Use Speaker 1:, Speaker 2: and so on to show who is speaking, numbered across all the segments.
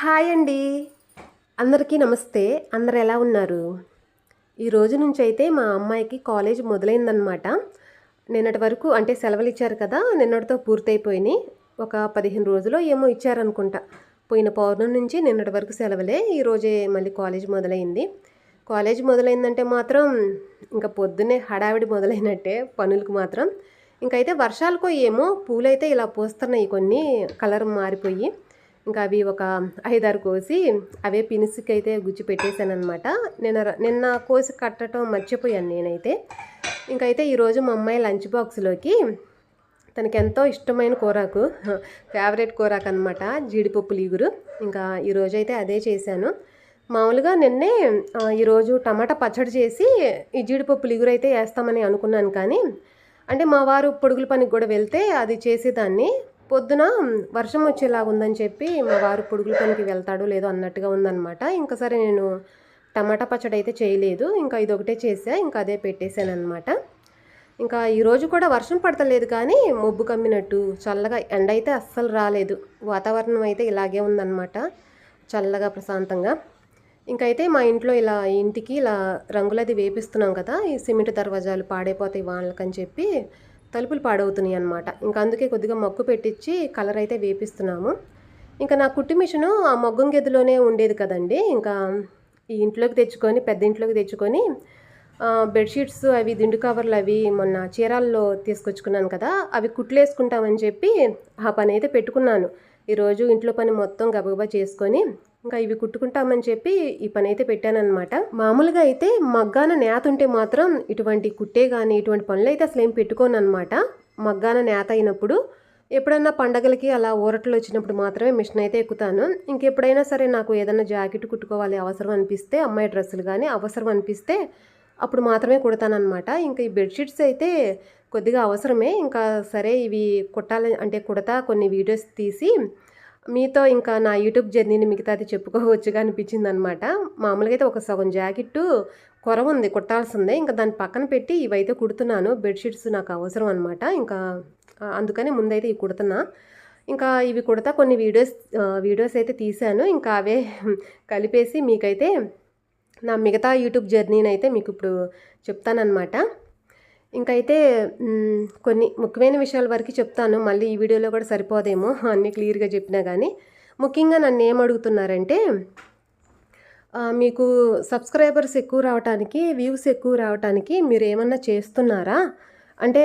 Speaker 1: Hi అండి. అందరికీ నమస్తే. అందరు ఎలా ఉన్నారు? ఈ రోజు నుంచి అయితే మా అమ్మాయికి కాలేజ్ మొదలైందనమాట నిన్నటి వరకు అంటే సెలవులు ఇచ్చారు కదా నిన్నటితో పూర్తయిపోయినాయి. ఒక పదిహేను రోజులు ఏమో ఇచ్చారనుకుంటా. పోయిన పౌర్ణం నుంచి నిన్నటి వరకు సెలవులే ఈరోజే మళ్ళీ కాలేజ్ మొదలైంది. కాలేజ్ మొదలైందంటే మాత్రం ఇంకా పొద్దున్నే హడావిడి మొదలైనట్టే పనులకు మాత్రం. ఇంకైతే వర్షాలకో ఏమో పూలైతే ఇలా పూస్తున్నాయి కొన్ని కలర్ మారిపోయి. ఇంకా అవి ఒక ఐదారు కోసి అవే పినిసికైతే అయితే గుచ్చి పెట్టేశాను అనమాట నిన్న నిన్న కోసి కట్టడం మర్చిపోయాను నేనైతే. ఇంకైతే ఈరోజు మా అమ్మాయి లంచ్ బాక్స్లోకి తనకి ఎంతో ఇష్టమైన కూరకు ఫేవరెట్ కూరకు అనమాట జీడిపప్పు లీగురు. ఇంకా ఈరోజు అయితే అదే చేశాను. మామూలుగా నిన్నే ఈరోజు టమాటా పచ్చడి చేసి ఈ జీడిపప్పు లిగురు అయితే వేస్తామని అనుకున్నాను కానీ అంటే మా వారు పొడుగుల పనికి కూడా వెళ్తే అది చేసేదాన్ని. పొద్దున వర్షం వచ్చేలాగా ఉందని చెప్పి మా వారు పొడుగుల పనికి వెళ్తాడో లేదో అన్నట్టుగా ఉందనమాట ఇంకా సరే నేను టమాటా పచ్చడి అయితే చేయలేదు. ఇంకా ఇది ఒకటే చేసా ఇంకా అదే పెట్టేశాను అనమాట ఇంకా ఈరోజు కూడా వర్షం పడతలేదు కానీ మబ్బు కమ్మినట్టు చల్లగా ఎండ అయితే అస్సలు రాలేదు. వాతావరణం అయితే ఇలాగే ఉందన్నమాట. చల్లగా ప్రశాంతంగా. ఇంకైతే మా ఇంట్లో ఇలా ఇంటికి ఇలా రంగులది వేపిస్తున్నాం కదా. ఈ సిమెంట్ దర్వాజాలు పాడైపోతాయి వాళ్ళకని చెప్పి తలుపులు పాడవుతున్నాయి అనమాట ఇంకా అందుకే కొద్దిగా మొక్కు పెట్టించి కలర్ అయితే వేపిస్తున్నాము. ఇంకా నా కుట్టి మిషను ఆ మొగ్గం గదిలోనే ఉండేది కదండి. ఇంకా ఈ ఇంట్లోకి తెచ్చుకొని పెద్ద ఇంట్లోకి తెచ్చుకొని బెడ్షీట్స్ అవి దిండు కవర్లు అవి మొన్న చీరాల్లో తీసుకొచ్చుకున్నాను కదా అవి కుట్లేసుకుంటామని చెప్పి ఆ పని అయితే పెట్టుకున్నాను. ఈరోజు ఇంట్లో పని మొత్తం గబగబా చేసుకొని ఇంకా ఇవి కుట్టుకుంటామని చెప్పి ఈ పని అయితే పెట్టానమాట మామూలుగా అయితే మగ్గాన నేత ఉంటే మాత్రం ఇటువంటి కుట్టే కానీ ఇటువంటి పనులు అయితే అసలు ఏం పెట్టుకోను అనమాట మగ్గాన నేత అయినప్పుడు ఎప్పుడన్నా పండగలకి అలా ఊరట్లు వచ్చినప్పుడు మాత్రమే మిషన్ అయితే ఎక్కుతాను. ఇంకెప్పుడైనా సరే నాకు ఏదైనా జాకెట్ కుట్టుకోవాలి అవసరం అనిపిస్తే అమ్మాయి డ్రెస్సులు కానీ అవసరం అనిపిస్తే అప్పుడు మాత్రమే కుడతానమాట ఇంకా ఈ బెడ్షీట్స్ అయితే కొద్దిగా అవసరమే. ఇంకా సరే ఇవి కుట్టాలి అంటే కుడతా కొన్ని వీడియోస్ తీసి మీతో ఇంకా నా యూట్యూబ్ జర్నీని మిగతాది చెప్పుకోవచ్చుగా అనిపించింది అనమాట మామూలుగా అయితే ఒక సగం జాకెట్టు కొర ఉంది కుట్టాల్సిందే. ఇంకా దాన్ని పక్కన పెట్టి ఇవైతే కుడుతున్నాను. బెడ్షీట్స్ నాకు అవసరం అనమాట ఇంకా అందుకని ముందైతే ఇవి కుడుతున్నా. ఇంకా ఇవి కుడతా కొన్ని వీడియోస్ వీడియోస్ అయితే తీశాను. ఇంకా అవే కలిపేసి మీకైతే నా మిగతా యూట్యూబ్ జర్నీని అయితే మీకు ఇప్పుడు చెప్తానన్నమాట ఇంకైతే కొన్ని ముఖ్యమైన విషయాల వరకు చెప్తాను. మళ్ళీ ఈ వీడియోలో కూడా సరిపోదేమో అన్నీ క్లియర్గా చెప్పినా కానీ ముఖ్యంగా నన్ను ఏం అడుగుతున్నారంటే మీకు సబ్స్క్రైబర్స్ ఎక్కువ రావడానికి వ్యూస్ ఎక్కువ రావడానికి మీరు ఏమన్నా చేస్తున్నారా? అంటే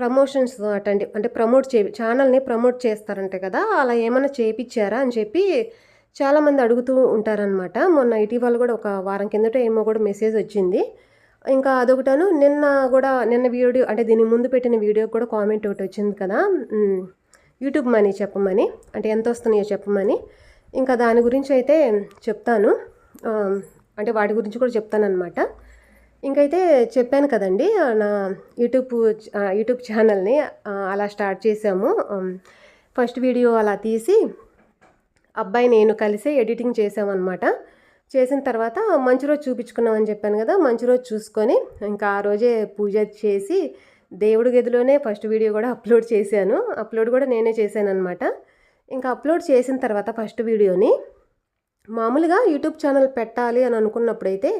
Speaker 1: ప్రమోషన్స్ అటండి అంటే ప్రమోట్ చే ఛానల్ని ప్రమోట్ చేస్తారంటే కదా అలా ఏమన్నా చేయించారా అని చెప్పి చాలామంది అడుగుతూ ఉంటారనమాట మొన్న ఇటీవల కూడా ఒక వారం కిందట ఏమో కూడా మెసేజ్ వచ్చింది. ఇంకా అదొకటను నిన్న కూడా నిన్న వీడియో అంటే దీని ముందు పెట్టిన వీడియో కూడా కామెంట్ ఒకటి వచ్చింది కదా యూట్యూబ్ మనీ చెప్పమని అంటే ఎంత వస్తున్నాయో చెప్పమని. ఇంకా దాని గురించి అయితే చెప్తాను అంటే వాటి గురించి కూడా చెప్తానన్నమాట. ఇంకైతే చెప్పాను కదండి ఆ, నా యూట్యూబ్ యూట్యూబ్ ఛానల్ని అలా స్టార్ట్ చేసాము ఫస్ట్ వీడియో అలా తీసి అబ్బాయి నేను కలిసి ఎడిటింగ్ చేసామన్నమాట చేసిన తర్వాత మంచి రోజు చూపించుకున్నామని చెప్పాను కదా మంచి రోజు చూసుకొని ఇంకా ఆ రోజే పూజ చేసి దేవుడి గదిలోనే ఫస్ట్ వీడియో కూడా అప్లోడ్ చేశాను. అప్లోడ్ కూడా నేనే చేశాను అనమాట ఇంకా అప్లోడ్ చేసిన తర్వాత ఫస్ట్ వీడియోని మామూలుగా యూట్యూబ్ ఛానల్ పెట్టాలి అని అనుకున్నప్పుడైతే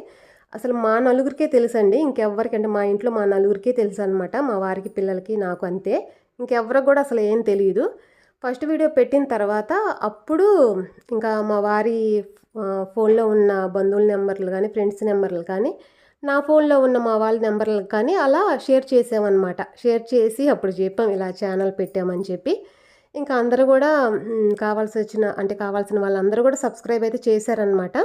Speaker 1: అసలు మా నలుగురికే తెలుసండి. ఇంకెవ్వరికంటే మా ఇంట్లో మా నలుగురికే తెలుసు అనమాట మా వారికి పిల్లలకి నాకు అంతే. ఇంకెవ్వరికి కూడా అసలు ఏం తెలియదు ఫస్ట్ వీడియో పెట్టిన తర్వాత అప్పుడు ఇంకా మా వారి ఫోన్లో ఉన్న బంధువుల నెంబర్లు కానీ ఫ్రెండ్స్ నెంబర్లు కానీ నా ఫోన్లో ఉన్న మా వాళ్ళ నెంబర్లు కానీ అలా షేర్ చేసామన్నమాట షేర్ చేసి అప్పుడు చెప్పాం ఇలా ఛానల్ పెట్టామని చెప్పి. ఇంకా అందరూ కూడా కావాల్సి వచ్చిన అంటే కావాల్సిన వాళ్ళందరూ కూడా సబ్స్క్రైబ్ అయితే చేశారనమాట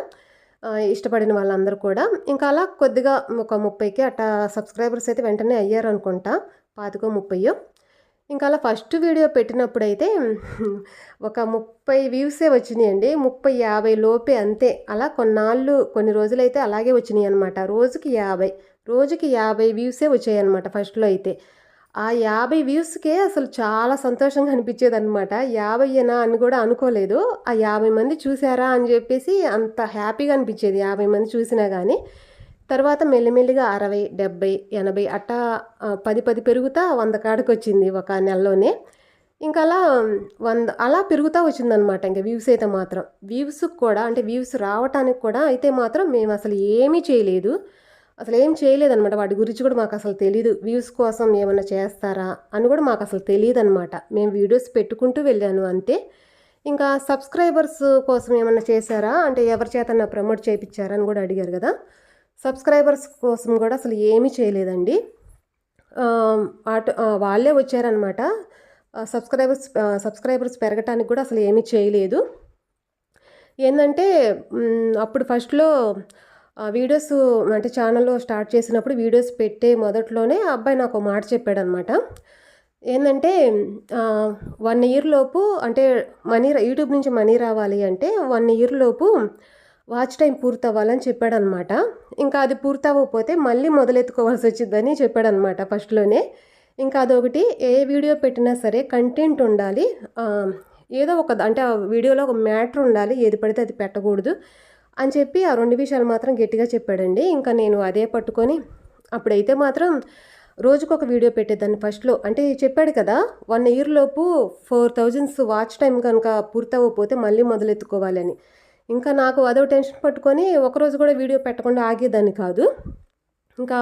Speaker 1: ఇష్టపడిన వాళ్ళందరూ కూడా. ఇంకా అలా కొద్దిగా ఒక ముప్పైకి అట్టా సబ్స్క్రైబర్స్ అయితే వెంటనే అయ్యారు అనుకుంటా పాతికో ముప్పయో. ఇంకా అలా ఫస్ట్ వీడియో పెట్టినప్పుడైతే ఒక ముప్పై వ్యూసే వచ్చినాయండి. ముప్పై యాభై లోపే అంతే. అలా కొన్నాళ్ళు కొన్ని రోజులైతే అలాగే వచ్చినాయి అనమాట రోజుకి యాభై. రోజుకి యాభై వ్యూసే వచ్చాయి అనమాట ఫస్ట్లో అయితే. ఆ యాభై వ్యూస్కే అసలు చాలా సంతోషంగా అనిపించేది అనమాట యాభైనా అని కూడా అనుకోలేదు. ఆ యాభై మంది చూసారా అని చెప్పేసి అంత హ్యాపీగా అనిపించేది. యాభై మంది చూసినా కానీ తర్వాత మెల్లిమెల్లిగా అరవై డెబ్బై ఎనభై అట్టా పది పది పెరుగుతా వంద కాడకు వచ్చింది ఒక నెలలోనే. ఇంకా అలా వంద అలా పెరుగుతూ వచ్చిందనమాట ఇంకా వ్యూస్ అయితే మాత్రం. వ్యూస్కి కూడా అంటే వ్యూస్ రావటానికి కూడా అయితే మాత్రం మేము అసలు ఏమీ చేయలేదు. అసలు ఏం చేయలేదనమాట వాటి గురించి కూడా మాకు అసలు తెలియదు వ్యూస్ కోసం ఏమైనా చేస్తారా అని కూడా మాకు అసలు తెలియదు అనమాట మేము వీడియోస్ పెట్టుకుంటూ వెళ్ళాను అంతే. ఇంకా సబ్స్క్రైబర్స్ కోసం ఏమైనా చేశారా? అంటే ఎవరి చేత నా ప్రమోట్ చేయించారా అని కూడా అడిగారు కదా. సబ్స్క్రైబర్స్ కోసం కూడా అసలు ఏమీ చేయలేదండి. ఆటో వాళ్ళే వచ్చారనమాట సబ్స్క్రైబర్స్ సబ్స్క్రైబర్స్ పెరగటానికి కూడా అసలు ఏమీ చేయలేదు. ఏంటంటే అప్పుడు ఫస్ట్లో వీడియోస్ అంటే ఛానల్లో స్టార్ట్ చేసినప్పుడు వీడియోస్ పెట్టే మొదట్లోనే ఆ అబ్బాయి నాకు ఒక మాట చెప్పాడనమాట ఏంటంటే వన్ ఇయర్ లోపు అంటే మనీ యూట్యూబ్ నుంచి మనీ రావాలి అంటే వన్ ఇయర్ లోపు వాచ్ టైం పూర్తవ్వాలని చెప్పాడనమాట. ఇంకా అది పూర్తవ్వకపోతే మళ్ళీ మొదలెత్తుకోవాల్సి వచ్చిందని చెప్పాడనమాట ఫస్ట్లోనే. ఇంకా అదొకటి ఏ వీడియో పెట్టినా సరే కంటెంట్ ఉండాలి. ఏదో ఒక అంటే ఆ వీడియోలో ఒక మ్యాటర్ ఉండాలి. ఏది పడితే అది పెట్టకూడదు అని చెప్పి ఆ రెండు విషయాలు మాత్రం గట్టిగా చెప్పాడండి. ఇంకా నేను అదే పట్టుకొని అప్పుడైతే మాత్రం రోజుకొక వీడియో పెట్టేదాన్ని ఫస్ట్లో. అంటే చెప్పాడు కదా వన్ ఇయర్ లోపు ఫోర్ థౌజండ్స్ వాచ్ టైం కనుక పూర్తవ్వకపోతే మళ్ళీ మొదలెత్తుకోవాలని. ఇంకా నాకు అదో టెన్షన్ పట్టుకొని ఒకరోజు కూడా వీడియో పెట్టకుండా ఆగేదాన్ని కాదు. ఇంకా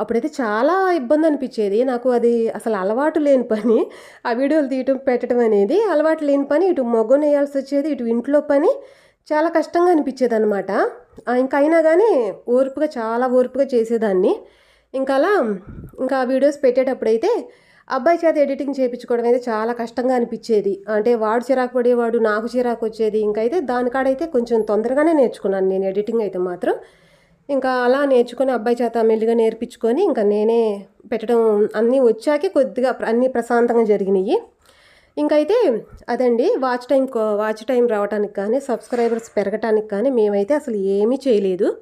Speaker 1: అప్పుడైతే చాలా ఇబ్బంది అనిపించేది. నాకు అది అసలు అలవాటు లేని పని. ఆ వీడియోలు తీయటం పెట్టడం అనేది అలవాటు లేని పని. ఇటు మొగ్గ వేయాల్సి వచ్చేది ఇటు ఇంట్లో పని. చాలా కష్టంగా అనిపించేది అనమాట ఇంకా అయినా కానీ ఓర్పుగా చాలా ఓర్పుగా చేసేదాన్ని. ఇంకా అలా ఇంకా వీడియోస్ పెట్టేటప్పుడైతే అబ్బాయి చేత ఎడిటింగ్ చేయించుకోవడం అయితే చాలా కష్టంగా అనిపించేది. అంటే వాడు చిరాకు పడేవాడు నాకు చిరాకు వచ్చేది. ఇంకైతే అయితే దానికాడైతే కొంచెం తొందరగానే నేర్చుకున్నాను నేను ఎడిటింగ్ అయితే మాత్రం. ఇంకా అలా నేర్చుకొని అబ్బాయి చేత మెల్లిగా నేర్పించుకొని ఇంకా నేనే పెట్టడం అన్నీ వచ్చాకే కొద్దిగా అన్నీ ప్రశాంతంగా జరిగినాయి. ఇంకైతే అదండి వాచ్ టైం కో- వాచ్ టైం రావడానికి కానీ సబ్స్క్రైబర్స్ పెరగటానికి కానీ మేమైతే అసలు ఏమీ చేయలేదు.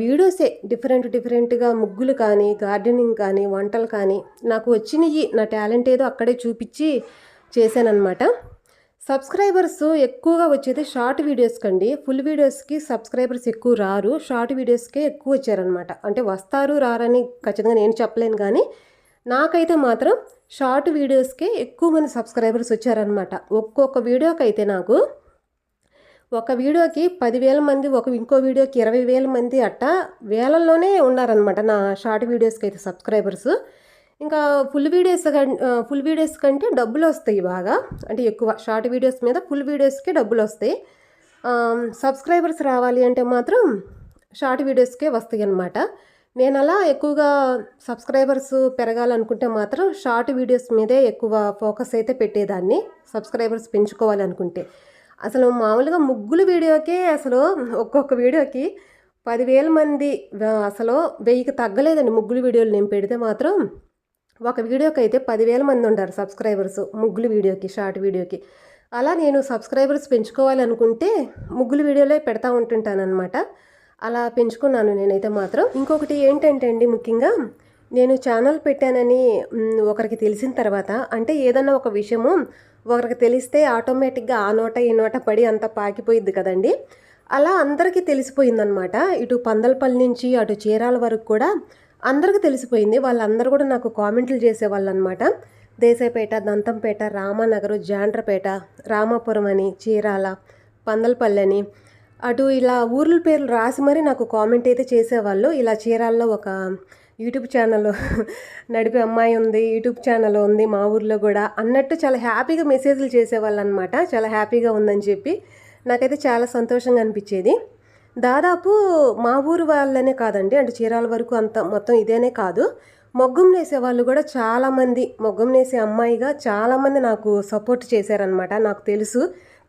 Speaker 1: వీడియోసే డిఫరెంట్ డిఫరెంట్గా ముగ్గులు కానీ గార్డెనింగ్ కానీ వంటలు కానీ నాకు వచ్చినవి నా టాలెంట్ ఏదో అక్కడే చూపించి చేశానన్నమాట. సబ్స్క్రైబర్స్ ఎక్కువగా వచ్చేది షార్ట్ వీడియోస్ కండి. ఫుల్ వీడియోస్కి సబ్స్క్రైబర్స్ ఎక్కువ రారు. షార్ట్ వీడియోస్కే ఎక్కువ వచ్చారనమాట అంటే వస్తారు రారని ఖచ్చితంగా నేను చెప్పలేను కానీ నాకైతే మాత్రం షార్ట్ వీడియోస్కే ఎక్కువ మంది సబ్స్క్రైబర్స్ వచ్చారనమాట ఒక్కొక్క వీడియోకైతే నాకు ఒక వీడియోకి పదివేల మంది ఒక ఇంకో వీడియోకి ఇరవై వేల మంది అట్ట వేలల్లోనే ఉన్నారనమాట నా షార్ట్ వీడియోస్కి అయితే సబ్స్క్రైబర్స్. ఇంకా ఫుల్ వీడియోస్ కం- ఫుల్ వీడియోస్ కంటే డబ్బులు వస్తాయి బాగా. అంటే ఎక్కువ షార్ట్ వీడియోస్ మీద ఫుల్ వీడియోస్కి డబ్బులు వస్తాయి సబ్స్క్రైబర్స్ రావాలి అంటే మాత్రం షార్ట్ వీడియోస్కే వస్తాయి అన్నమాట నేను అలా ఎక్కువగా సబ్స్క్రైబర్స్ పెరగాలనుకుంటే మాత్రం షార్ట్ వీడియోస్ మీదే ఎక్కువ ఫోకస్ అయితే పెట్టేదాన్ని సబ్స్క్రైబర్స్ పెంచుకోవాలనుకుంటే. అసలు మామూలుగా ముగ్గులు వీడియోకే అసలు ఒక్కొక్క వీడియోకి పదివేల మంది అసలు వెయ్యికి తగ్గలేదండి ముగ్గులు వీడియోలు నేను పెడితే మాత్రం. ఒక వీడియోకి అయితే పదివేల మంది ఉంటారు సబ్స్క్రైబర్స్ ముగ్గులు వీడియోకి షార్ట్ వీడియోకి. అలా నేను సబ్స్క్రైబర్స్ పెంచుకోవాలనుకుంటే ముగ్గులు వీడియోలే పెడతా ఉంటుంటానన్నమాట. అలా పెంచుకున్నాను నేనైతే మాత్రం. ఇంకొకటి ఏంటంటే అండి ముఖ్యంగా నేను ఛానల్ పెట్టానని ఒకరికి తెలిసిన తర్వాత అంటే ఏదన్నా ఒక విషయము ఒకరికి తెలిస్తే ఆటోమేటిక్గా ఆ నోట ఈ నోట పడి అంత పాకిపోయిద్ది కదండి. అలా అందరికీ తెలిసిపోయిందనమాట. ఇటు పందలపల్లి నుంచి అటు చీరాల వరకు కూడా అందరికీ తెలిసిపోయింది. వాళ్ళందరూ కూడా నాకు కామెంట్లు చేసేవాళ్ళు అనమాట దేశాయపేట దంతంపేట రామనగర్ జాండ్రపేట రామాపురం అని చీరాల పందలపల్లి అని అటు ఇలా ఊర్ల పేర్లు రాసి మరీ నాకు కామెంట్ అయితే చేసేవాళ్ళు. ఇలా చీరాల్లో ఒక యూట్యూబ్ ఛానల్ నడిపే అమ్మాయి ఉంది యూట్యూబ్ ఛానల్ ఉంది మా ఊర్లో కూడా అన్నట్టు చాలా హ్యాపీగా మెసేజ్లు చేసేవాళ్ళు అనమాట చాలా హ్యాపీగా ఉందని చెప్పి నాకైతే చాలా సంతోషంగా అనిపించేది. దాదాపు మా ఊరు వాళ్ళనే కాదండి అంటే చీరాల వరకు అంత మొత్తం ఇదేనే కాదు. మొగ్గం నేసే వాళ్ళు కూడా చాలామంది మొగ్గం నేసే అమ్మాయిగా చాలామంది నాకు సపోర్ట్ చేశారనమాట. నాకు తెలుసు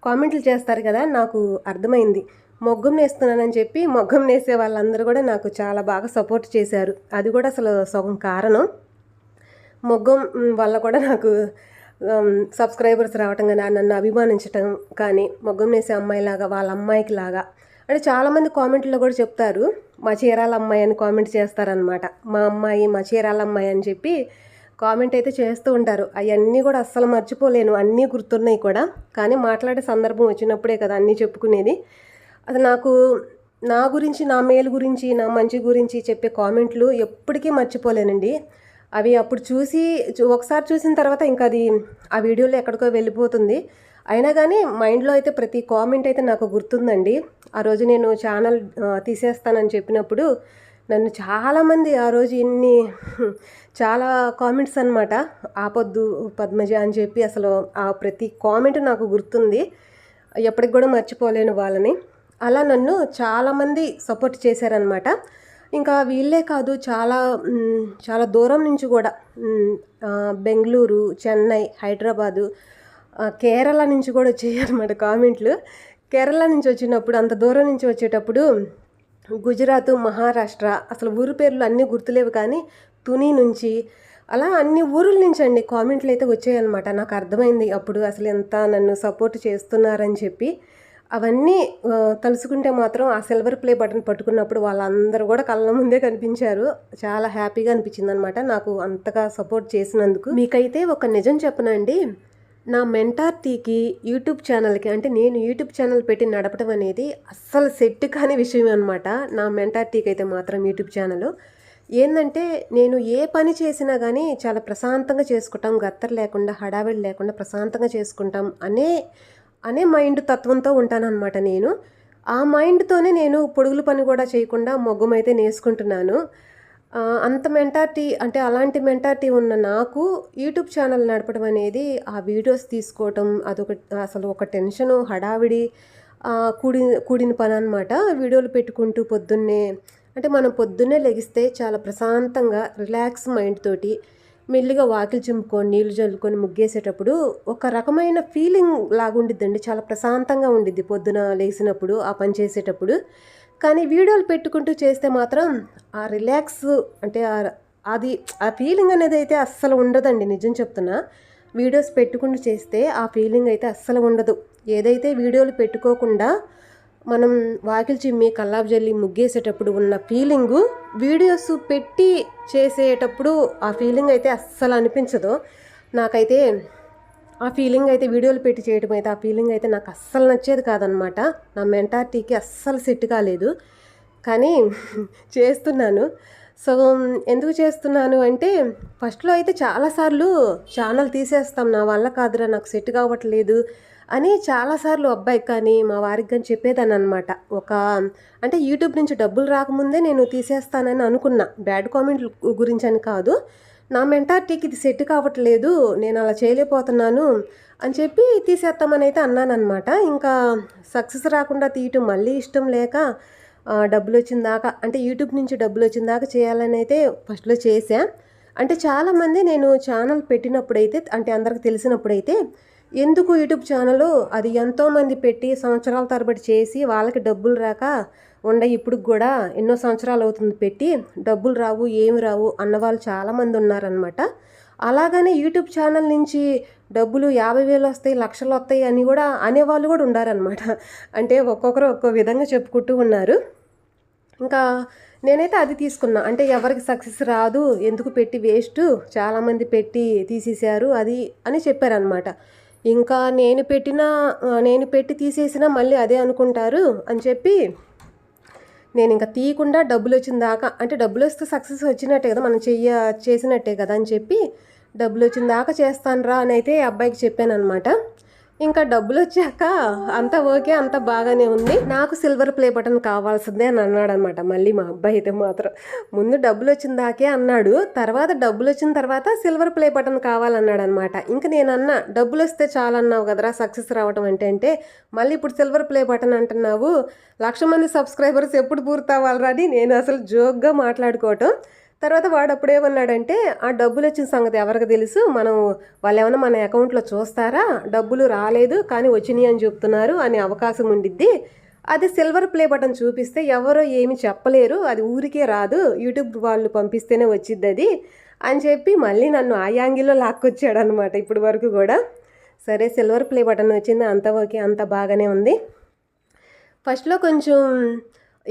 Speaker 1: కామెంట్లు చేస్తారు కదా నాకు అర్థమైంది. మొగ్గం నేస్తున్నానని చెప్పి మొగ్గం నేసే వాళ్ళందరూ కూడా నాకు చాలా బాగా సపోర్ట్ చేశారు. అది కూడా అసలు సగం కారణం. మొగ్గం వల్ల కూడా నాకు సబ్స్క్రైబర్స్ రావటం కానీ నన్ను అభిమానించటం కానీ మొగ్గం నేసే అమ్మాయిలాగా వాళ్ళ అమ్మాయికి లాగా అంటే చాలామంది కామెంట్లో కూడా చెప్తారు. మా చీరాల అమ్మాయి అని కామెంట్ చేస్తారనమాట మా అమ్మాయి మా చీరాల అమ్మాయి అని చెప్పి కామెంట్ అయితే చేస్తూ ఉంటారు. అవన్నీ కూడా అస్సలు మర్చిపోలేను. అన్నీ గుర్తున్నాయి కూడా. కానీ మాట్లాడే సందర్భం వచ్చినప్పుడే కదా అన్నీ చెప్పుకునేది. అది నాకు నా గురించి నా మేలు గురించి నా మంచి గురించి చెప్పే కామెంట్లు ఎప్పటికీ మర్చిపోలేనండి. అవి అప్పుడు చూసి ఒకసారి చూసిన తర్వాత ఇంకా అది ఆ వీడియోలో ఎక్కడికో వెళ్ళిపోతుంది. అయినా కానీ మైండ్లో అయితే ప్రతి కామెంట్ అయితే నాకు గుర్తుందండి. ఆ రోజు నేను ఛానల్ తీసేస్తానని చెప్పినప్పుడు నన్ను చాలామంది ఆ రోజు ఇన్ని చాలా కామెంట్స్ అనమాట ఆపొద్దు పద్మజ అని చెప్పి అసలు ఆ ప్రతి కామెంట్ నాకు గుర్తుంది. ఎప్పటికి కూడా మర్చిపోలేను వాళ్ళని. అలా నన్ను చాలామంది సపోర్ట్ చేశారనమాట. ఇంకా వీళ్ళే కాదు చాలా చాలా దూరం నుంచి కూడా బెంగళూరు చెన్నై హైదరాబాదు కేరళ నుంచి కూడా వచ్చాయన్నమాట కామెంట్లు. కేరళ నుంచి వచ్చినప్పుడు అంత దూరం నుంచి వచ్చేటప్పుడు గుజరాత్ మహారాష్ట్ర అసలు ఊరు పేర్లు అన్నీ గుర్తులేవు కానీ తుని నుంచి అలా అన్ని ఊరుల నుంచి అండి కామెంట్లు అయితే వచ్చాయన్నమాట నాకు అర్థమైంది అప్పుడు అసలు ఎంత నన్ను సపోర్ట్ చేస్తున్నారని చెప్పి. అవన్నీ తలుసుకుంటే తలుచుకుంటే మాత్రం ఆ సిల్వర్ ప్లే బటన్ పట్టుకున్నప్పుడు వాళ్ళందరూ కూడా కళ్ళ ముందే కనిపించారు. చాలా హ్యాపీగా అనిపించింది అనమాట నాకు అంతగా సపోర్ట్ చేసినందుకు. మీకైతే ఒక నిజం చెప్పనండి నా మెంటార్టీకి యూట్యూబ్ ఛానల్కి అంటే నేను యూట్యూబ్ ఛానల్ పెట్టి నడపడం అనేది అస్సలు సెట్ కాని విషయం అనమాట నా మెంటార్టీకి అయితే మాత్రం యూట్యూబ్ ఛానల్ ఏంటంటే నేను ఏ పని చేసినా కానీ చాలా ప్రశాంతంగా చేసుకుంటాం. గత్తర్ లేకుండా హడావిడి లేకుండా ప్రశాంతంగా చేసుకుంటాం అనే అనే మైండ్ తత్వంతో ఉంటానన్నమాట నేను. ఆ మైండ్తోనే నేను పొడుగుల పని కూడా చేయకుండా మొగ్గం నేసుకుంటున్నాను నేర్చుకుంటున్నాను అంత మెంటారిటీ అంటే అలాంటి మెంటారిటీ ఉన్న నాకు యూట్యూబ్ ఛానల్ నడపడం అనేది ఆ వీడియోస్ తీసుకోవటం అదొక అసలు ఒక టెన్షను హడావిడి కూడి కూడిన పని అనమాట వీడియోలు పెట్టుకుంటూ పొద్దున్నే అంటే మనం పొద్దున్నే లెగిస్తే చాలా ప్రశాంతంగా రిలాక్స్ మైండ్ తోటి మెల్లిగా వాకిలి చిమ్ముకొని నీళ్ళు చల్లుకొని ముగ్గేసేటప్పుడు ఒక రకమైన ఫీలింగ్ లాగుండిద్దండి. చాలా ప్రశాంతంగా ఉండిద్ది. పొద్దున లేచినప్పుడు ఆ పని చేసేటప్పుడు. కానీ వీడియోలు పెట్టుకుంటూ చేస్తే మాత్రం ఆ రిలాక్స్ అంటే ఆ- అది ఆ ఫీలింగ్ అనేది అయితే అస్సలు ఉండదండి. నిజం చెప్తున్నా. వీడియోస్ పెట్టుకుంటూ చేస్తే ఆ ఫీలింగ్ అయితే అస్సలు ఉండదు. ఏదైతే వీడియోలు పెట్టుకోకుండా మనం వాకిలి చిమ్మి కల్లాపు జల్లి ముగ్గేసేటప్పుడు ఉన్న ఫీలింగు వీడియోస్ పెట్టి చేసేటప్పుడు ఆ ఫీలింగ్ అయితే అస్సలు అనిపించదు. నాకైతే ఆ ఫీలింగ్ అయితే వీడియోలు పెట్టి చేయడం అయితే ఆ ఫీలింగ్ అయితే నాకు అస్సలు నచ్చేది కాదనమాట. నా మెంటాలిటీకి అస్సలు సెట్ కాలేదు. కానీ చేస్తున్నాను. సో ఎందుకు చేస్తున్నాను అంటే ఫస్ట్లో అయితే చాలాసార్లు ఛానల్ తీసేస్తాం. నా వల్ల కాదురా నాకు సెట్ కావట్లేదు. అని చాలాసార్లు అబ్బాయి కానీ మా వారికి కానీ చెప్పేదాన్ని అనమాట ఒక అంటే యూట్యూబ్ నుంచి డబ్బులు రాకముందే నేను తీసేస్తానని అనుకున్నా. బ్యాడ్ కామెంట్ల గురించి అని కాదు. నా మెంటారిటీకి ఇది సెట్ కావట్లేదు నేను అలా చేయలేకపోతున్నాను అని చెప్పి తీసేస్తామని అయితే అన్నానమాట ఇంకా సక్సెస్ రాకుండా తీయటం మళ్ళీ ఇష్టం లేక డబ్బులు వచ్చిన దాకా అంటే యూట్యూబ్ నుంచి డబ్బులు వచ్చిన దాకా చేయాలని అయితే ఫస్ట్లో చేశా. అంటే చాలామంది నేను ఛానల్ పెట్టినప్పుడైతే అంటే అందరికి తెలిసినప్పుడైతే ఎందుకు యూట్యూబ్ ఛానల్ అది ఎంతోమంది పెట్టి సంవత్సరాల తరబడి చేసి వాళ్ళకి డబ్బులు రాక ఉండ ఇప్పుడు కూడా ఎన్నో సంవత్సరాలు అవుతుంది పెట్టి డబ్బులు రావు ఏమి రావు అన్నవాళ్ళు చాలామంది ఉన్నారనమాట అలాగనే యూట్యూబ్ ఛానల్ నుంచి డబ్బులు యాభై వేలు వస్తాయి లక్షలు వస్తాయి అని కూడా అనేవాళ్ళు కూడా ఉండారనమాట అంటే ఒక్కొక్కరు ఒక్కో విధంగా చెప్పుకుంటూ ఉన్నారు. ఇంకా నేనైతే అది తీసుకున్నా. అంటే ఎవరికి సక్సెస్ రాదు ఎందుకు పెట్టి వేస్ట్ చాలామంది పెట్టి తీసేశారు అది అని చెప్పారనమాట ఇంకా నేను పెట్టిన నేను పెట్టి తీసేసినా మళ్ళీ అదే అనుకుంటారు అని చెప్పి నేను ఇంకా తీయకుండా డబ్బులు వచ్చిన దాకా అంటే డబ్బులు వస్తే సక్సెస్ వచ్చినట్టే కదా మనం చెయ్య చేసినట్టే కదా అని చెప్పి డబ్బులు వచ్చిన దాకా చేస్తానురా అని అయితే అబ్బాయికి చెప్పాను అనమాట ఇంకా డబ్బులు వచ్చాక అంత ఓకే అంత బాగానే ఉంది. నాకు సిల్వర్ ప్లే బటన్ కావాల్సిందే అని అన్నాడు అనమాట మళ్ళీ మా అబ్బాయి అయితే మాత్రం ముందు డబ్బులు వచ్చిన దాకే అన్నాడు. తర్వాత డబ్బులు వచ్చిన తర్వాత సిల్వర్ ప్లే బటన్ కావాలన్నాడు అనమాట ఇంకా నేను అన్నా డబ్బులు వస్తే చాలన్నావు కదరా సక్సెస్ రావడం అంటే అంటే మళ్ళీ ఇప్పుడు సిల్వర్ ప్లే బటన్ అంటున్నావు లక్ష మంది సబ్స్క్రైబర్స్ ఎప్పుడు పూర్తవ్వాలరా అని నేను అసలు జోక్గా మాట్లాడుకోవటం. తర్వాత వాడు అప్పుడు ఏమన్నాడంటే ఆ డబ్బులు వచ్చిన సంగతి ఎవరికి తెలుసు? మనం వాళ్ళు ఏమైనా మన అకౌంట్లో చూస్తారా? డబ్బులు రాలేదు కానీ వచ్చినాయి అని చెప్తున్నారు అనే అవకాశం ఉండిద్ది. అది సిల్వర్ ప్లే బటన్ చూపిస్తే ఎవరో ఏమి చెప్పలేరు అది ఊరికే రాదు యూట్యూబ్ వాళ్ళు పంపిస్తేనే వచ్చిద్ది అది అని చెప్పి మళ్ళీ నన్ను ఆ యాంగిల్లో లాక్కొచ్చాడు అనమాట ఇప్పటి వరకు కూడా. సరే సిల్వర్ ప్లే బటన్ వచ్చింది అంత ఓకే అంత బాగానే ఉంది. ఫస్ట్లో కొంచెం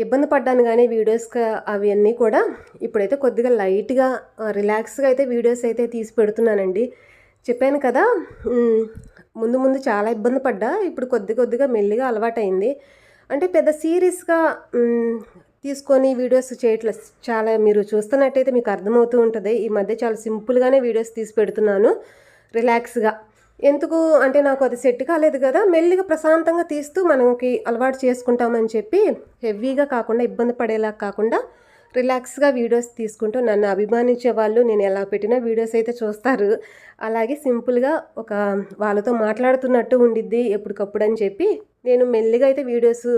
Speaker 1: ఇబ్బంది పడ్డాను కానీ వీడియోస్ అవన్నీ కూడా ఇప్పుడైతే కొద్దిగా లైట్గా రిలాక్స్గా అయితే వీడియోస్ అయితే తీసి పెడుతున్నానండి. చెప్పాను కదా ముందు ముందు చాలా ఇబ్బంది పడ్డా ఇప్పుడు కొద్ది కొద్దిగా మెల్లిగా అలవాటైంది. అంటే పెద్ద సీరియస్గా తీసుకొని వీడియోస్ చేయట్లేదు చాలా మీరు చూస్తున్నట్టయితే మీకు అర్థమవుతూ ఉంటుంది. ఈ మధ్య చాలా సింపుల్గానే వీడియోస్ తీసి పెడుతున్నాను రిలాక్స్గా ఎందుకు అంటే నాకు అది సెట్ కాలేదు కదా మెల్లిగా ప్రశాంతంగా తీస్తూ మనకి అలవాటు చేసుకుంటామని చెప్పి హెవీగా కాకుండా ఇబ్బంది పడేలా కాకుండా రిలాక్స్గా వీడియోస్ తీసుకుంటూ నన్ను అభిమానించే వాళ్ళు నేను ఎలా పెట్టినా వీడియోస్ అయితే చూస్తారు. అలాగే సింపుల్గా ఒక వాళ్ళతో మాట్లాడుతున్నట్టు ఉండిద్ది ఎప్పటికప్పుడు అని చెప్పి నేను మెల్లిగా అయితే వీడియోస్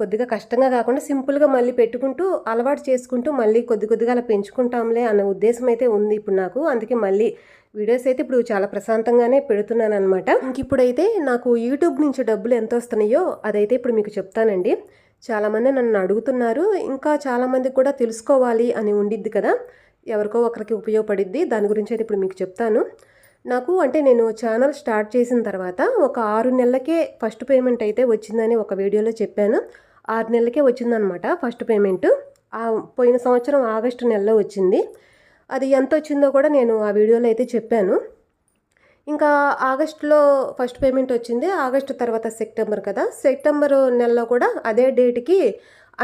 Speaker 1: కొద్దిగా కష్టంగా కాకుండా సింపుల్గా మళ్ళీ పెట్టుకుంటూ అలవాటు చేసుకుంటూ మళ్ళీ కొద్ది కొద్దిగా అలా పెంచుకుంటాంలే అన్న ఉద్దేశం అయితే ఉంది ఇప్పుడు నాకు. అందుకే మళ్ళీ వీడియోస్ అయితే ఇప్పుడు చాలా ప్రశాంతంగానే పెడుతున్నాను అనమాట ఇంక ఇప్పుడైతే నాకు యూట్యూబ్ నుంచి డబ్బులు ఎంత వస్తున్నాయో అదైతే ఇప్పుడు మీకు చెప్తానండి. చాలామంది నన్ను అడుగుతున్నారు ఇంకా చాలామందికి కూడా తెలుసుకోవాలి అని ఉండిద్ది కదా. ఎవరికో ఒకరికి ఉపయోగపడిద్ది. దాని గురించి అయితే ఇప్పుడు మీకు చెప్తాను. నాకు అంటే నేను ఛానల్ స్టార్ట్ చేసిన తర్వాత ఒక ఆరు నెలలకే ఫస్ట్ పేమెంట్ అయితే వచ్చిందని ఒక వీడియోలో చెప్పాను. ఆరు నెలలకే వచ్చిందనమాట ఫస్ట్ పేమెంట్. పోయిన సంవత్సరం ఆగస్టు నెలలో వచ్చింది. అది ఎంత వచ్చిందో కూడా నేను ఆ వీడియోలో అయితే చెప్పాను. ఇంకా ఆగస్టులో ఫస్ట్ పేమెంట్ వచ్చింది ఆగస్టు తర్వాత సెప్టెంబర్ కదా. సెప్టెంబర్ నెలలో కూడా అదే డేట్కి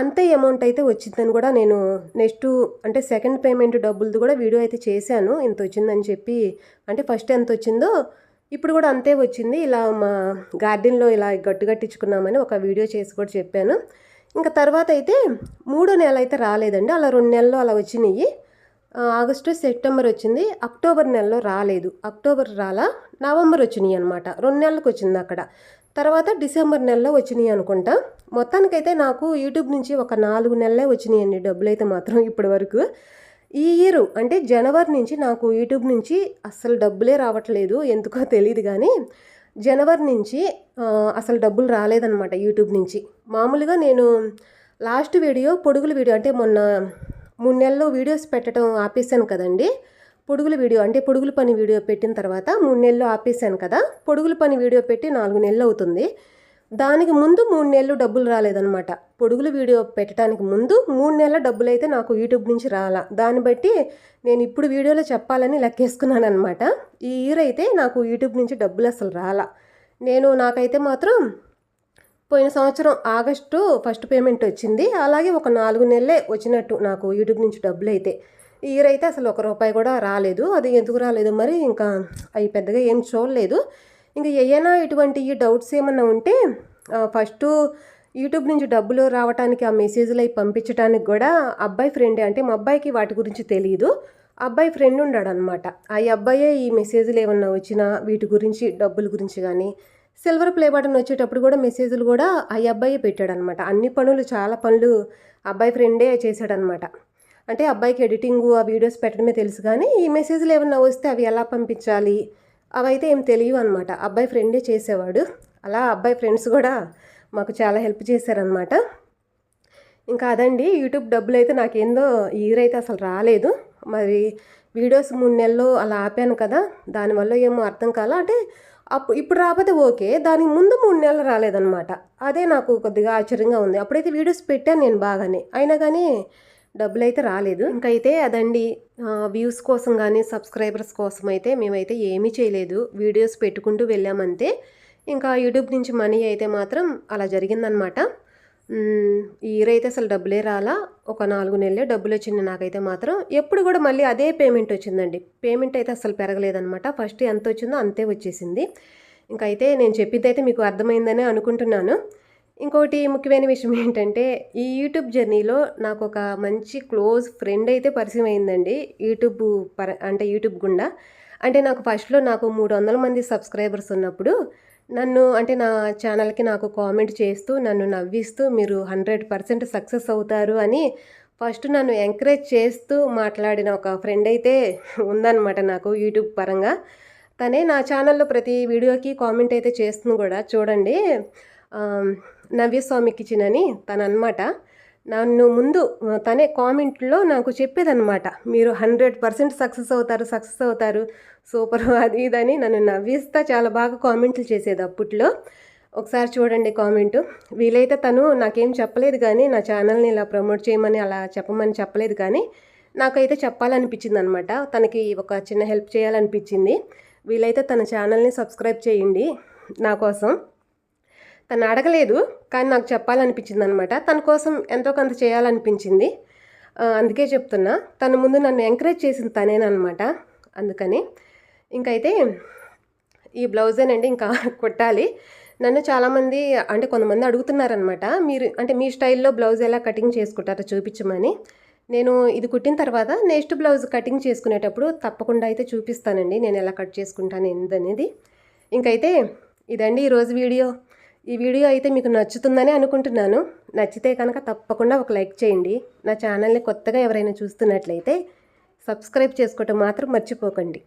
Speaker 1: అంతే అమౌంట్ అయితే వచ్చిందని కూడా నేను నెక్స్ట్ అంటే సెకండ్ పేమెంట్ డబ్బులది కూడా వీడియో అయితే చేశాను. ఇంత వచ్చిందని చెప్పి అంటే ఫస్ట్ ఎంత వచ్చిందో ఇప్పుడు కూడా అంతే వచ్చింది. ఇలా మా గార్డెన్లో ఇలా గట్టు కట్టించుకున్నామని ఒక వీడియో చేసి కూడా చెప్పాను. ఇంకా తర్వాత అయితే మూడో నెల అయితే రాలేదండి. అలా రెండు నెలలు అలా వచ్చినాయి. ఆగస్టు సెప్టెంబర్ వచ్చింది. అక్టోబర్ నెలలో రాలేదు. అక్టోబర్ రాలా నవంబర్ వచ్చినాయి అనమాట రెండు నెలలకు వచ్చింది అక్కడ. తర్వాత డిసెంబర్ నెలలో వచ్చినాయి అనుకుంటా. మొత్తానికైతే నాకు యూట్యూబ్ నుంచి ఒక నాలుగు నెలలే వచ్చినాయండి డబ్బులు అయితే మాత్రం ఇప్పటి వరకు. ఈ ఇయర్ అంటే జనవరి నుంచి నాకు యూట్యూబ్ నుంచి అస్సలు డబ్బులే రావట్లేదు ఎందుకో తెలియదు కానీ జనవరి నుంచి అసలు డబ్బులు రాలేదన్నమాట యూట్యూబ్ నుంచి. మామూలుగా నేను లాస్ట్ వీడియో పొడుగుల వీడియో అంటే మొన్న మూడు నెలలు వీడియోస్ పెట్టడం ఆపేశాను కదండి. పొడుగుల వీడియో అంటే పొడుగుల పని వీడియో పెట్టిన తర్వాత మూడు నెలలు ఆపేసాను కదా. పొడుగుల పని వీడియో పెట్టి నాలుగు నెలలు అవుతుంది. దానికి ముందు మూడు నెలలు డబ్బులు రాలేదనమాట పొడుగుల వీడియో పెట్టడానికి ముందు మూడు నెలల డబ్బులు అయితే నాకు యూట్యూబ్ నుంచి రాలా. దాన్ని బట్టి నేను ఇప్పుడు వీడియోలో చెప్పాలని లెక్కేసుకున్నాను అనమాట ఈ ఇయర్ అయితే నాకు యూట్యూబ్ నుంచి డబ్బులు అసలు రాలా. నేను నాకైతే మాత్రం పోయిన సంవత్సరం ఆగస్టు ఫస్ట్ పేమెంట్ వచ్చింది. అలాగే ఒక నాలుగు నెలలే వచ్చినట్టు నాకు యూట్యూబ్ నుంచి డబ్బులు అయితే. ఇయర్ అయితే అసలు ఒక రూపాయి కూడా రాలేదు. అది ఎందుకు రాలేదు మరి? ఇంకా అవి పెద్దగా ఏం చూడలేదు. ఇంకా ఏమైనా ఇటువంటి ఈ డౌట్స్ ఏమన్నా ఉంటే ఫస్ట్ యూట్యూబ్ నుంచి డబ్బులు రావడానికి ఆ మెసేజ్లు అవి పంపించడానికి కూడా అబ్బాయి ఫ్రెండే అంటే మా అబ్బాయికి వాటి గురించి తెలియదు అబ్బాయి ఫ్రెండ్ ఉన్నాడు అనమాట ఆ అబ్బాయే ఈ మెసేజ్లు ఏమన్నా వచ్చినా వీటి గురించి డబ్బుల గురించి కానీ సిల్వర్ ప్లే బటన్ వచ్చేటప్పుడు కూడా మెసేజ్లు కూడా ఆ అబ్బాయి పెట్టాడనమాట. అన్ని పనులు చాలా పనులు అబ్బాయి ఫ్రెండే చేశాడనమాట. అంటే అబ్బాయికి ఎడిటింగ్ ఆ వీడియోస్ పెట్టడమే తెలుసు కానీ ఈ మెసేజ్లు ఏమన్నా వస్తే అవి ఎలా పంపించాలి? అవైతే ఏం తెలియవు అనమాట. అబ్బాయి ఫ్రెండే చేసేవాడు. అలా అబ్బాయి ఫ్రెండ్స్ కూడా మాకు చాలా హెల్ప్ చేశారనమాట. ఇంకా అదండి యూట్యూబ్ డబ్బులు అయితే నాకేందో ఇయర్ అయితే అసలు రాలేదు. మరి వీడియోస్ మూడు నెలలు అలా ఆపాను కదా దానివల్ల ఏమో అర్థం కాల? అంటే అప్పుడు ఇప్పుడు రాకపోతే ఓకే దానికి ముందు మూడు నెలలు రాలేదనమాట అదే నాకు కొద్దిగా ఆశ్చర్యంగా ఉంది. అప్పుడైతే వీడియోస్ పెట్టాను నేను బాగానే. అయినా కానీ డబ్బులు అయితే రాలేదు. ఇంకైతే అదండి వ్యూస్ కోసం కానీ సబ్స్క్రైబర్స్ కోసం అయితే మేమైతే ఏమీ చేయలేదు. వీడియోస్ పెట్టుకుంటూ వెళ్ళామంతే. ఇంకా యూట్యూబ్ నుంచి మనీ అయితే మాత్రం అలా జరిగిందనమాట ఇయర్ అయితే అసలు డబ్బులే రాలా ఒక నాలుగు నెలలే డబ్బులు వచ్చింది నాకైతే మాత్రం. ఎప్పుడు కూడా మళ్ళీ అదే పేమెంట్ వచ్చిందండి. పేమెంట్ అయితే అసలు పెరగలేదనమాట ఫస్ట్ ఎంత వచ్చిందో అంతే వచ్చేసింది. ఇంకైతే నేను చెప్పింది అయితే మీకు అర్థమైందని అనుకుంటున్నాను. ఇంకోటి ముఖ్యమైన విషయం ఏంటంటే ఈ యూట్యూబ్ జర్నీలో నాకు ఒక మంచి క్లోజ్ ఫ్రెండ్ అయితే పరిచయం అయిందండి. యూట్యూబ్ పర అంటే యూట్యూబ్ గుండా. అంటే నాకు ఫస్ట్లో నాకు మూడు వందల మంది సబ్స్క్రైబర్స్ ఉన్నప్పుడు నన్ను అంటే నా ఛానల్కి నాకు కామెంట్ చేస్తూ నన్ను నవ్విస్తూ మీరు హండ్రెడ్ పర్సెంట్ సక్సెస్ అవుతారు అని ఫస్ట్ నన్ను ఎంకరేజ్ చేస్తూ మాట్లాడిన ఒక ఫ్రెండ్ అయితే ఉందన్నమాట నాకు యూట్యూబ్ పరంగా. తనే నా ఛానల్లో ప్రతి వీడియోకి కామెంట్ అయితే చేస్తుంది కూడా చూడండి. నవ్యస్వామి కిచెన్ అని తను అనమాట నన్ను ముందు తనే కామెంట్లో నాకు చెప్పేదన్నమాట మీరు హండ్రెడ్ పర్సెంట్ సక్సెస్ అవుతారు సక్సెస్ అవుతారు సూపర్ అది ఇదని నన్ను నవ్విస్తా చాలా బాగా కామెంట్లు చేసేది అప్పట్లో. ఒకసారి చూడండి కామెంట్. వీలైతే తను నాకేం చెప్పలేదు కానీ నా ఛానల్ని ఇలా ప్రమోట్ చేయమని అలా చెప్పమని చెప్పలేదు కానీ నాకైతే చెప్పాలనిపించింది అనమాట తనకి ఒక చిన్న హెల్ప్ చేయాలనిపించింది. వీలైతే తన ఛానల్ని సబ్స్క్రైబ్ చేయండి నా కోసం. తను అడగలేదు కానీ నాకు చెప్పాలనిపించింది అనమాట తన కోసం ఎంతో కొంత చేయాలనిపించింది. అందుకే చెప్తున్నా. తను ముందు నన్ను ఎంకరేజ్ చేసింది తనేనమాట అందుకని ఇంకైతే ఈ బ్లౌజేనండి ఇంకా కుట్టాలి. నన్ను చాలామంది అంటే కొంతమంది అడుగుతున్నారనమాట మీరు అంటే మీ స్టైల్లో బ్లౌజ్ ఎలా కటింగ్ చేసుకుంటారో చూపించమని. నేను ఇది కుట్టిన తర్వాత నెక్స్ట్ బ్లౌజ్ కటింగ్ చేసుకునేటప్పుడు తప్పకుండా అయితే చూపిస్తానండి నేను ఎలా కట్ చేసుకుంటాను ఏందనేది. ఇంకైతే ఇదండి ఈరోజు వీడియో. ఈ వీడియో అయితే మీకు నచ్చుతుందని అనుకుంటున్నాను. నచ్చితే కనుక తప్పకుండా ఒక లైక్ చేయండి. నా ఛానల్ని కొత్తగా ఎవరైనా చూస్తున్నట్లయితే సబ్స్క్రైబ్ చేసుకోవటం మాత్రం మర్చిపోకండి.